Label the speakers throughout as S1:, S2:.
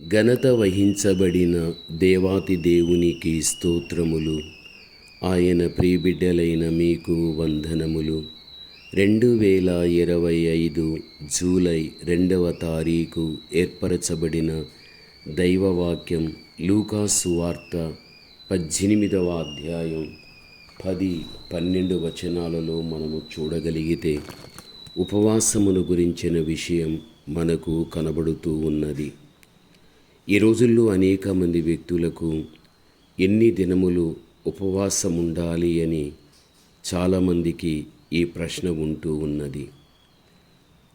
S1: ఘనత వహించబడిన దేవాతి దేవునికి స్తోత్రములు. ఆయన ప్రీబిడ్డలైన మీకు వందనములు. రెండు వేల ఇరవై ఐదు జూలై రెండవ తారీఖు ఏర్పరచబడిన దైవవాక్యం లూకాసు వార్త పద్దెనిమిదవ అధ్యాయం పది పన్నెండు వచనాలలో మనము చూడగలిగితే ఉపవాసమును గురించిన విషయం మనకు కనబడుతూ ఉన్నది. ఈ రోజుల్లో అనేక మంది వ్యక్తులకు ఎన్ని దినములు ఉపవాసం ఉండాలి అని చాలామందికి ఈ ప్రశ్న ఉంటూ ఉన్నది.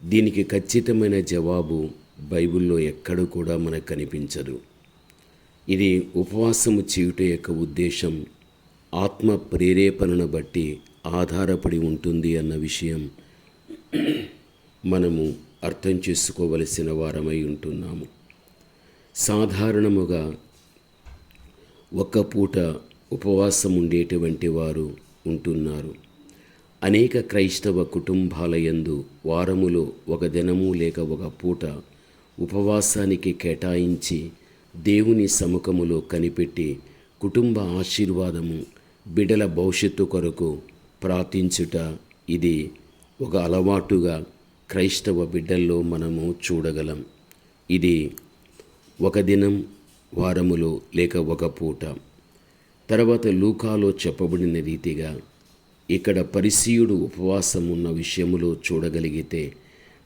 S1: దీనికి ఖచ్చితమైన జవాబు బైబిల్లో ఎక్కడ కూడా మనకు కనిపించదు. ఇది ఉపవాసము చేయుట యొక్క ఉద్దేశం ఆత్మ ప్రేరేపణను బట్టి ఆధారపడి ఉంటుంది అన్న విషయం మనము అర్థం చేసుకోవలసిన వారమై ఉంటున్నాము. సాధారణముగా ఒక్క పూట ఉపవాసం ఉండేటువంటి వారు ఉంటున్నారు. అనేక క్రైస్తవ కుటుంబాల యందు వారములో ఒక దినము లేక ఒక పూట ఉపవాసానికి కేటాయించి దేవుని సముఖములో కనిపెట్టి కుటుంబ ఆశీర్వాదము బిడల భవిష్యత్తు కొరకు ప్రార్థించుట ఇది ఒక అలవాటుగా క్రైస్తవ బిడ్డల్లో మనము చూడగలం. ఇది ఒక దినం వారములో లేక ఒక పూట. తర్వాత లూకాలో చెప్పబడిన రీతిగా ఇక్కడ పరిసీయుడు ఉపవాసం ఉన్న విషయములో చూడగలిగితే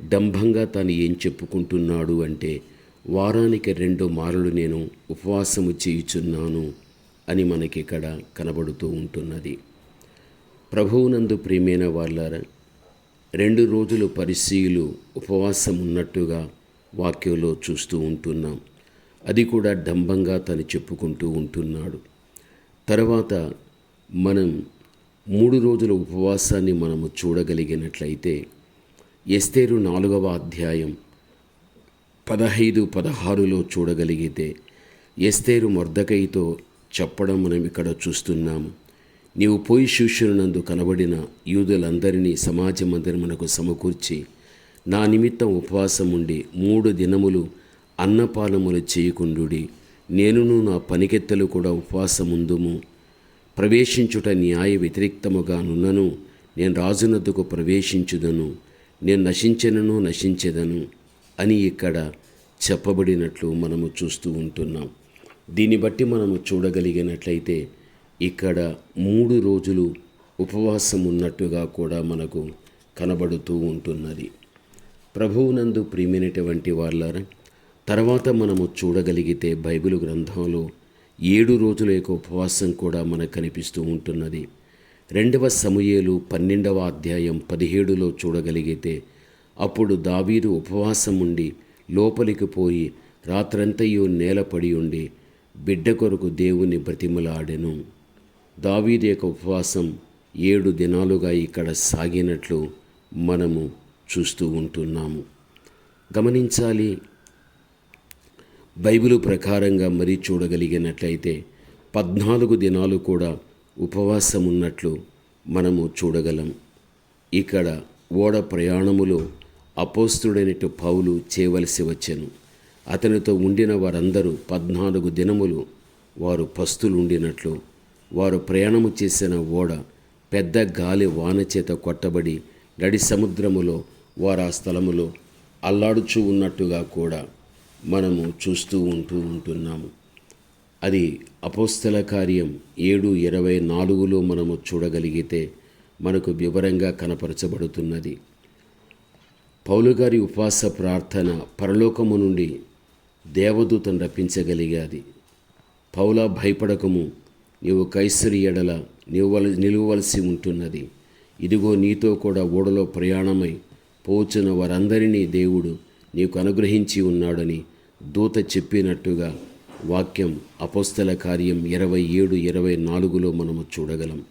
S1: డంభంగా తాను ఏం చెప్పుకుంటున్నాడు అంటే వారానికి రెండు మారులు నేను ఉపవాసము చేయుచున్నాను అని మనకి ఇక్కడ కనబడుతూ ఉంటున్నది. ప్రభువునందు ప్రియమైన వాళ్ళారా రెండు రోజులు పరిశీలు ఉపవాసం ఉన్నట్టుగా వాక్యంలో చూస్తూ ఉంటున్నాం. అది కూడా డంబంగా తను చెప్పుకుంటూ ఉంటున్నాడు. తర్వాత మనం మూడు రోజుల ఉపవాసాన్ని మనము చూడగలిగినట్లయితే ఎస్తేరు నాలుగవ అధ్యాయం పదహైదు పదహారులో చూడగలిగితే ఎస్తేరు మర్దకైతో చెప్పడం మనం ఇక్కడ చూస్తున్నాము. నీవు పోయి శిష్యునందు కనబడిన యూదులందరినీ సమాజ మనకు సమకూర్చి నా నిమిత్తం ఉపవాసం ఉండి మూడు దినములు అన్నపానములు చేయకుండుడి. నేనును నా పనికెత్తలు కూడా ఉపవాసముందుము. ప్రవేశించుట న్యాయ వ్యతిరిక్తముగానున్నను. నేను రాజునద్దుకు ప్రవేశించుదను. నేను నశించనను నశించెదను అని ఇక్కడ చెప్పబడినట్లు మనము చూస్తూ ఉంటున్నాం. దీన్ని బట్టి మనము చూడగలిగినట్లయితే ఇక్కడ మూడు రోజులు ఉపవాసం ఉన్నట్టుగా కూడా మనకు కనబడుతూ ఉంటున్నది. ప్రభువునందు ప్రియమైనటువంటి వాళ్ళారా తర్వాత మనము చూడగలిగితే బైబిల్ గ్రంథంలో ఏడు రోజుల యొక్క ఉపవాసం కూడా మనకు కనిపిస్తూ ఉంటున్నది. రెండవ సమూయేలు పన్నెండవ అధ్యాయం పదిహేడులో చూడగలిగితే అప్పుడు దావీదు ఉపవాసం ఉండి లోపలికి పోయి రాత్రంతయు నేలపడి ఉండి బిడ్డ కొరకు దేవుని బ్రతిమలాడెను. దావీదు యొక్క ఉపవాసం ఏడు దినాలుగా ఇక్కడ సాగినట్లు మనము చూస్తూ ఉంటున్నాము. గమనించాలి బైబిలు ప్రకారంగా మరీ చూడగలిగినట్లయితే పద్నాలుగు దినాలు కూడా ఉపవాసం ఉన్నట్లు మనము చూడగలం. ఇక్కడ ఓడ ప్రయాణములో అపోస్తుడైనట్టు పౌలు చేయవలసి వచ్చెను. అతనితో ఉండిన వారందరూ పద్నాలుగు దినములు వారు పస్తులు ఉండినట్లు వారు ప్రయాణము చేసిన ఓడ పెద్ద గాలి వాన చేత కొట్టబడి నడి సముద్రములో వారు ఆ స్థలములో అల్లాడుచూ ఉన్నట్టుగా కూడా మనము చూస్తూ ఉంటూ ఉంటున్నాము. అది అపోస్తల కార్యం ఏడు ఇరవై నాలుగులో మనము చూడగలిగితే మనకు వివరంగా కనపరచబడుతున్నది. పౌలుగారి ఉపవాస ప్రార్థన పరలోకము నుండి దేవదూతను రప్పించగలిగాది. పౌల భయపడకము నీవు కైసరి ఎడల నిలువల నిలువవలసి ఉంటున్నది. ఇదిగో నీతో కూడా ఓడలో ప్రయాణమై పోచున్న వారందరినీ దేవుడు నీకు అనుగ్రహించి ఉన్నాడని దూత చెప్పినట్టుగా వాక్యం అపోస్తల కార్యం ఇరవై ఏడు ఇరవై నాలుగులో మనము చూడగలం.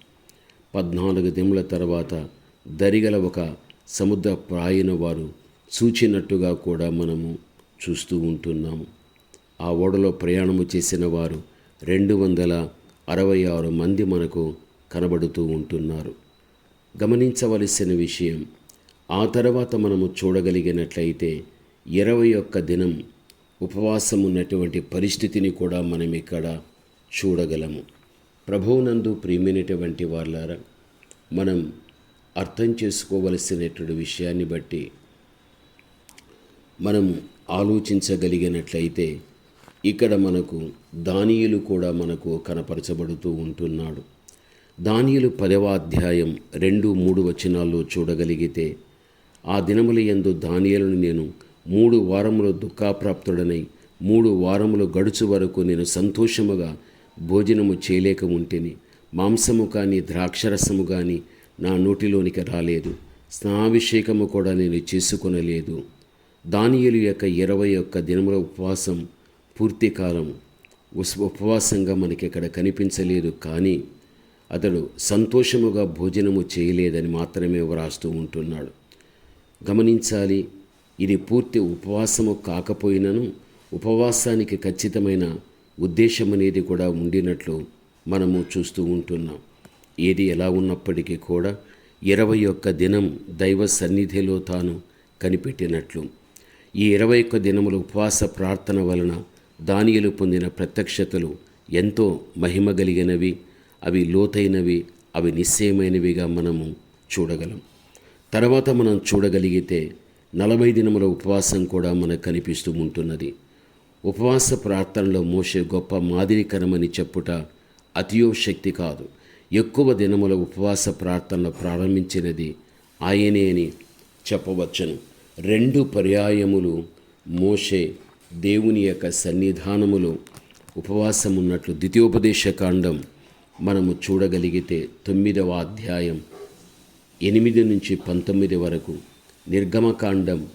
S1: పద్నాలుగు దిముల తర్వాత దరిగల ఒక సముద్ర ప్రాయన వారు సూచినట్టుగా కూడా మనము చూస్తూ ఉంటున్నాము. ఆ ఓడలో ప్రయాణము చేసిన వారు రెండు వందల అరవై ఆరు మంది మనకు కనబడుతూ ఉంటున్నారు. గమనించవలసిన విషయం ఆ తర్వాత మనము చూడగలిగినట్లయితే ఇరవై ఒక్క దినం ఉపవాసం ఉన్నటువంటి పరిస్థితిని కూడా మనం ఇక్కడ చూడగలము. ప్రభువునందు ప్రియమైనటువంటి వాళ్ళారా మనం అర్థం చేసుకోవలసినటువంటి విషయాన్ని బట్టి మనం ఆలోచించగలిగినట్లయితే ఇక్కడ మనకు దానియులు కూడా మనకు కనపరచబడుతూ ఉంటున్నాడు. దానియులు పదవ అధ్యాయం రెండు మూడు వచనాల్లో చూడగలిగితే ఆ దినముల యందు దానియలను నేను మూడు వారములు దుఃఖాప్రాప్తుడనై మూడు వారములు గడుచు వరకు నేను సంతోషముగా భోజనము చేయలేక ఉంటేని. మాంసము కానీ ద్రాక్షరసము కానీ నా నోటిలోనికి రాలేదు. స్నాభిషేకము కూడా నేను చేసుకొనలేదు. దానియులు యొక్క ఇరవై ఒక్క దినముల ఉపవాసం పూర్తి కాలం ఉపవాసంగా మనకి ఇక్కడ కనిపించలేదు కానీ అతడు సంతోషముగా భోజనము చేయలేదని మాత్రమే వ్రాస్తూ ఉంటున్నాడు. గమనించాలి ఇది పూర్తి ఉపవాసము కాకపోయినను ఉపవాసానికి ఖచ్చితమైన ఉద్దేశం అనేది కూడా ఉండినట్లు మనము చూస్తూ ఉంటున్నాం. ఏది ఎలా ఉన్నప్పటికీ కూడా ఇరవై ఒక్క దినం దైవ సన్నిధిలో తాను కనిపెట్టినట్లు. ఈ ఇరవై ఒక్క దినముల ఉపవాస ప్రార్థన వలన దానియలు పొందిన ప్రత్యక్షతలు ఎంతో మహిమ కలిగినవి అవి లోతైనవి అవి నిశ్చయమైనవిగా మనము చూడగలం. తర్వాత మనం చూడగలిగితే నలభై దినముల ఉపవాసం కూడా మనకు కనిపిస్తూ ఉంటున్నది. ఉపవాస ప్రార్థనలో మోసే గొప్ప మాదిరికరమని చెప్పుట అతియోశక్తి కాదు. ఎక్కువ దినముల ఉపవాస ప్రార్థనలు ప్రారంభించినది ఆయనే అని చెప్పవచ్చును. రెండు పర్యాయములు మోషే దేవుని యొక్క సన్నిధానములో ఉపవాసం ఉన్నట్లు ద్వితీయోపదేశ కాండం మనము చూడగలిగితే తొమ్మిదవ అధ్యాయం ఎనిమిది నుంచి పంతొమ్మిది వరకు నిర్గమకాండం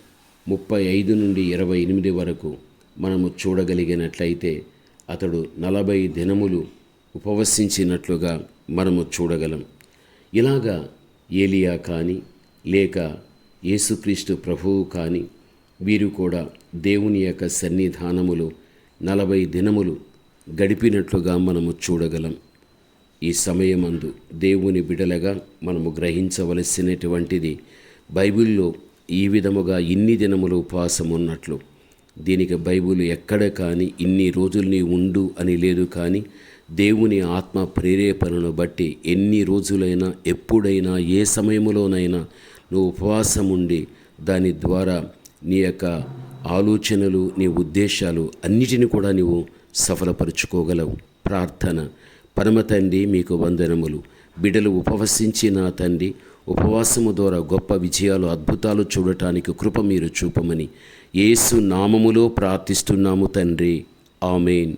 S1: ముప్పై ఐదు నుండి ఇరవై ఎనిమిది వరకు మనము చూడగలిగినట్లయితే అతడు నలభై దినములు ఉపవసించినట్లుగా మనము చూడగలం. ఇలాగా ఏలియా కానీ లేక యేసుక్రీస్తు ప్రభువు కానీ వీరు కూడా దేవుని యొక్క సన్నిధానములు నలభై దినములు గడిపినట్లుగా మనము చూడగలం. ఈ సమయమందు దేవుని బిడలగా మనము గ్రహించవలసినటువంటిది బైబిల్లో ఈ విధముగా ఇన్ని దినములు ఉపవాసం ఉన్నట్లు దీనికి బైబిల్ ఎక్కడ కానీ ఇన్ని రోజులు నీ ఉండు అని లేదు కానీ దేవుని ఆత్మ ప్రేరేపణను బట్టి ఎన్ని రోజులైనా ఎప్పుడైనా ఏ సమయంలోనైనా నువ్వు ఉపవాసం ఉండి దాని ద్వారా నీ యొక్క ఆలోచనలు నీ ఉద్దేశాలు అన్నిటిని కూడా నీవు సఫలపరుచుకోగలవు. ప్రార్థన. పరమ తండ్రి మీకు వందనములు. బిడలు ఉపవసించి నా తండ్రి ఉపవాసము ద్వారా గొప్ప విజయాలు అద్భుతాలు చూడటానికి కృప మీరు చూపమని యేసు నామములో ప్రార్థిస్తున్నాము తండ్రి. ఆమెన్.